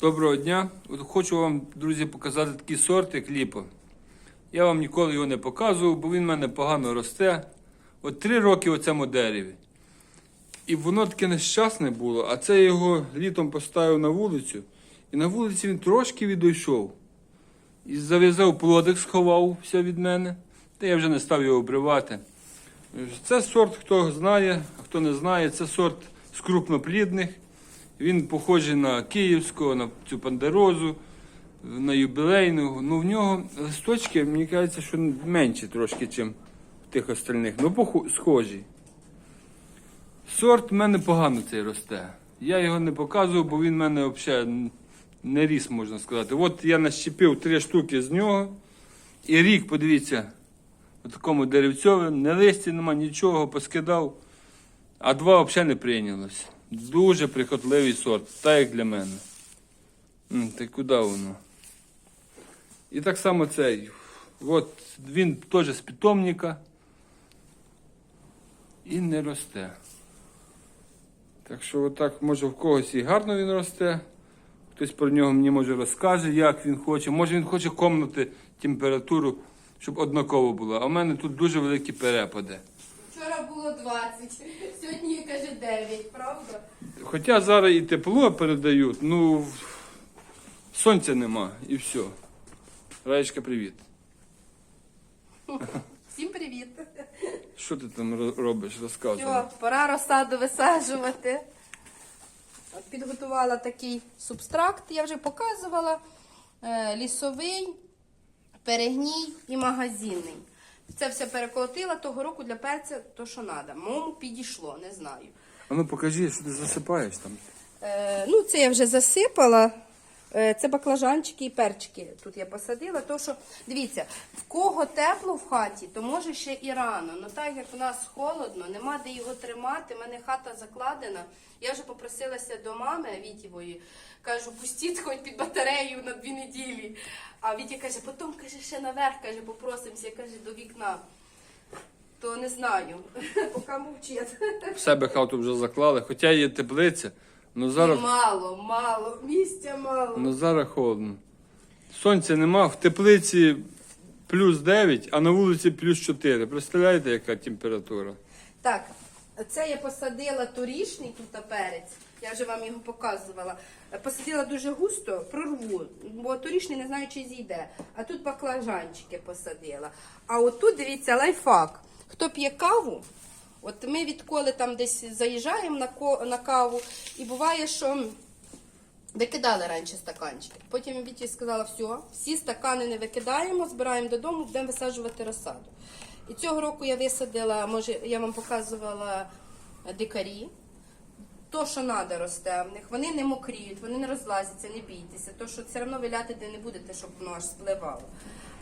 Доброго дня. От хочу вам, друзі, показати такий сорт, як ліпо. Я вам ніколи його не показував, бо він в мене погано росте. От три роки у цьому дереві. І воно таке нещасне було, а це я його літом поставив на вулицю. І на вулиці він трошки відійшов. І зав'язав плодик, сховався від мене. Та я вже не став його обривати. Це сорт, хто знає, а хто не знає, це сорт з крупноплідних. Він похожий на київського, на цю пандерозу, на юбілейну. Ну в нього листочки, мені кажеться, що менші трошки, ніж в тих остальних. Ну, схожі. Сорт в мене погано цей росте. Я його не показував, бо він в мене взагалі не ріс, можна сказати. От я нащепив три штуки з нього. І рік, подивіться, у такому деревцьові, не листя нема, нічого, поскидав, а два взагалі не прийнялося. Дуже прихотливий сорт, так як для мене. М, Та куди воно? І так само цей. От він теж з питомника і не росте. Так що отак, може в когось і гарно він росте. Хтось про нього мені може розкаже, як він хоче. Може він хоче комнати температуру, щоб однаково було. А в мене тут дуже великі перепади. Було 20, сьогодні каже 9, правда? Хоча зараз і тепло передають, ну сонця нема і все. Раєчка, привіт. Всім привіт. Що ти там робиш? Розказуй. Все, пора розсаду висаджувати. От Підготувала такий субстракт, я вже показувала. Е, Лісовий, перегній і магазинний. Це все переколотила того року для перця, то що треба. Мому підійшло, не знаю. А ну покажи, що ти засипаєш там. Е, ну, це я вже засипала. Е, Це баклажанчики і перчики. Тут я посадила. То, що, дивіться, в кого тепло в хаті, то може ще і рано. Ну так як у нас холодно, нема де його тримати. У мене хата закладена. Я вже попросилася до мами Вітєвої. Кажу, пустіть хоч під батарею на дві неділі. А Вітя каже, потім каже, ще наверх, каже, попросимося, каже, до вікна. То не знаю. Поки мовчить. В себе хату вже заклали, хоча є теплиця, але зараз, Мало, мало, місця мало. ну, зараз холодно. Сонця нема, в теплиці плюс 9, а на вулиці плюс 4. Представляєте, яка температура? Так, це я посадила торішний тут перець. Я вже вам його показувала. Посадила дуже густо, прорву, бо торішний не знаю, чи зійде. А тут баклажанчики посадила. А отут, дивіться, лайфхак. Хто п'є каву, от ми відколи там десь заїжджаємо на, ко- на каву, і буває, що викидали раніше стаканчики. Потім Віті сказала, все, всі стакани не викидаємо, збираємо додому, будемо висаджувати розсаду. І цього року я висадила, може, я вам показувала дикарі. То, що треба, росте в них. Вони не мокріють, вони не розлазяться, не бійтеся. То, що все одно виляти не будете, щоб воно аж спливало.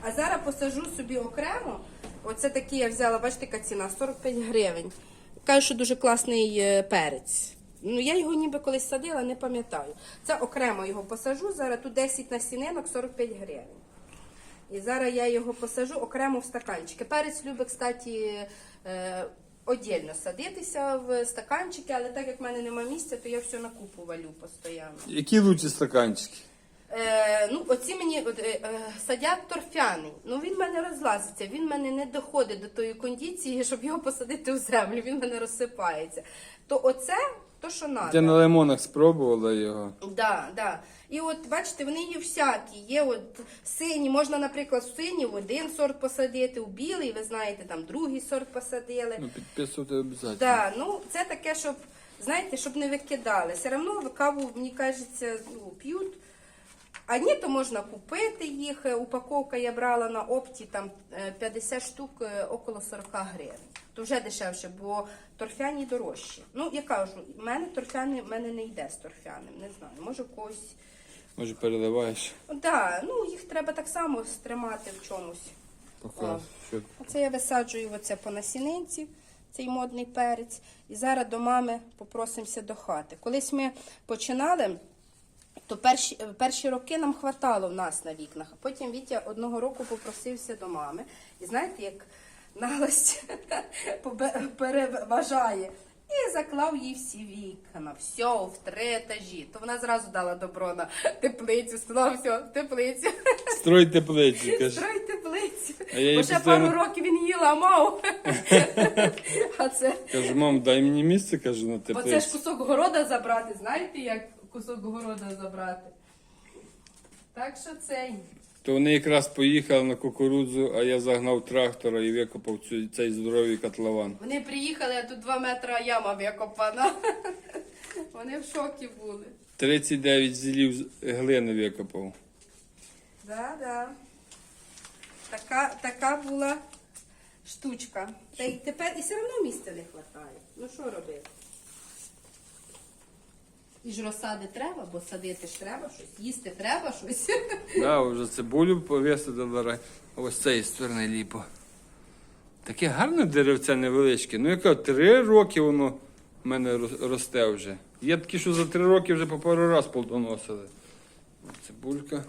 А зараз посажу собі окремо. Оце такий я взяла, бачите, ціна 45 гривень. Кажу, що дуже класний е, перець. Ну, я його ніби колись садила, не пам'ятаю. Це окремо його посажу. Зараз тут 10 насінинок, 45 гривень. І зараз я його посажу окремо в стаканчики. Перець любить, кстати, е, отдільно садитися в стаканчики, але так як в мене немає місця, то я все на валю постійно. Які лучші стаканчики? Е, ну, оці мені от, е, е, садять торфяний. Ну він в мене розлазиться. Він в мене не доходить до тої кондиції, щоб його посадити в землю. Він в мене розсипається. То оце то, що треба. Я на лимонах спробувала його. Да, да. І от бачите, вони є всякі. Є от сині, можна, наприклад, в синій в один сорт посадити, у білий, ви знаєте, там другий сорт посадили. Ну, підписувати обов'язково. Да, ну це таке, щоб, знаєте, щоб не викидали. Все одно каву, мені кажеться, ну, п'ють. А ні, то можна купити їх. Е, Упаковка я брала на опті там е, 50 штук е, около 40 гривень. То вже дешевше, бо торфяні дорожчі. Ну, я кажу, в мене торфяний в мене не йде з торфяним. Не знаю, може в когось. Може переливаєш? Да, ну їх треба так само стримати в чомусь. Покажу. Що... Оце я висаджую оце по насінинці, цей модний перець. І зараз до мами попросимося до хати. Колись ми починали, то перші, перші роки нам хватало в нас на вікнах. А потім Вітя одного року попросився до мами. І знаєте, як наглость побе- переважає. і заклав їй всі вікна. Все, в три етажі. То вона зразу дала добро на теплицю, сказала, все, теплицю. Строй теплиці, каже. Строй теплицю. А я Бо ще постійно- пару років він її ламав. А це, Каже, мам, дай мені місце, каже, на бо це ж кусок города забрати. Знаєте, як кусок города забрати? Так що цей. То вони якраз поїхали на кукурудзу, а я загнав трактора і викопав цю, цей здоровий котлован. Вони приїхали, а тут два метра яма викопана. Вони в шокі були. 39 зілів глини викопав. Да, да. Така, така була штучка. Та й тепер і все одно місця не вистачає. Ну що робити? І ж розсади треба, бо садити ж треба щось, їсти треба щось. Да, вже цибулю повисадили, ось цей сторони ліпо. Таке гарне деревце невеличке. Ну, яка три роки воно в мене росте вже. Є такі, що за три роки вже по пару раз плодоносили. Цибулька.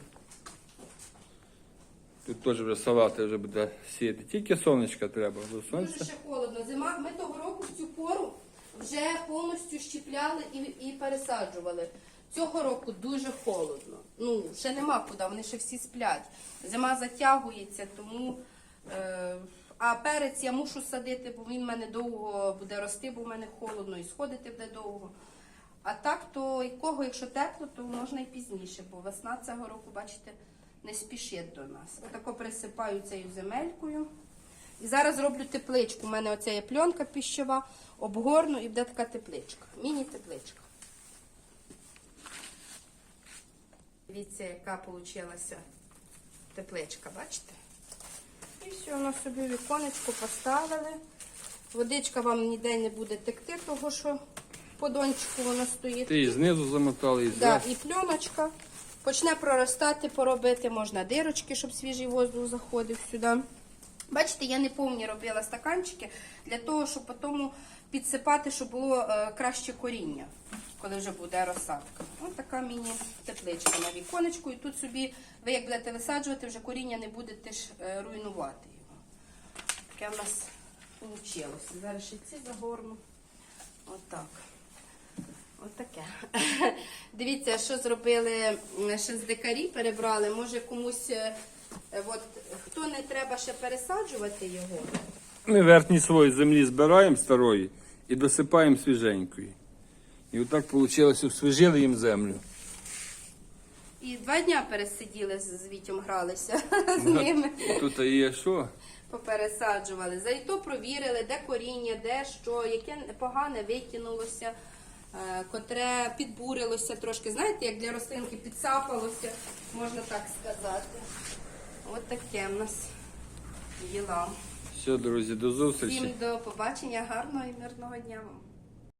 Тут теж вже салати вже буде сіяти. Тільки сонечка треба. Дуже ще холодно. Зима, ми того року в цю пору вже повністю щіпляли і, і пересаджували. Цього року дуже холодно. Ну, ще нема куди, вони ще всі сплять. Зима затягується, тому. Е, а перець я мушу садити, бо він в мене довго буде рости, бо в мене холодно і сходити буде довго. А так, то якого, якщо тепло, то можна і пізніше, бо весна цього року, бачите, не спішить до нас. Отако присипаю цією земелькою. І зараз роблю тепличку. У мене оця є пленка піщова, обгорну і буде така тепличка. Міні-тепличка. Дивіться, яка вийшла тепличка, бачите? І все, воно собі в віконечко поставили. Водичка вам ніде не буде текти, того що по дончику воно стоїть. Ти і знизу замотали, і Да, і пленочка. Почне проростати, поробити можна дирочки, щоб свіжий воздух заходив сюди. Бачите, я не повні робила стаканчики для того, щоб потім підсипати, щоб було е, краще коріння, коли вже буде розсадка. Ось така міні-тепличка на віконечку. І тут собі, ви як будете висаджувати, вже коріння не будете ж е, руйнувати його. Таке в нас вийшло. Зараз ще ці загорну. Отак. Отаке. Дивіться, що зробили м, ще з дикарі, перебрали. Може комусь, е, от, хто не треба ще пересаджувати його. Ми верхній слой землі збираємо старої і досипаємо свіженької. І отак вийшло, освіжили їм землю. І два дня пересиділи з з гралися з ними, Тут є що? попересаджували. Зайто провірили, де коріння, де що, яке погане викинулося, е, котре підбурилося трошки. Знаєте, як для рослинки підсапалося, можна так сказати. От таке в нас діла. Все, друзі, до зустрічі. Всім до побачення, гарного і мирного дня вам.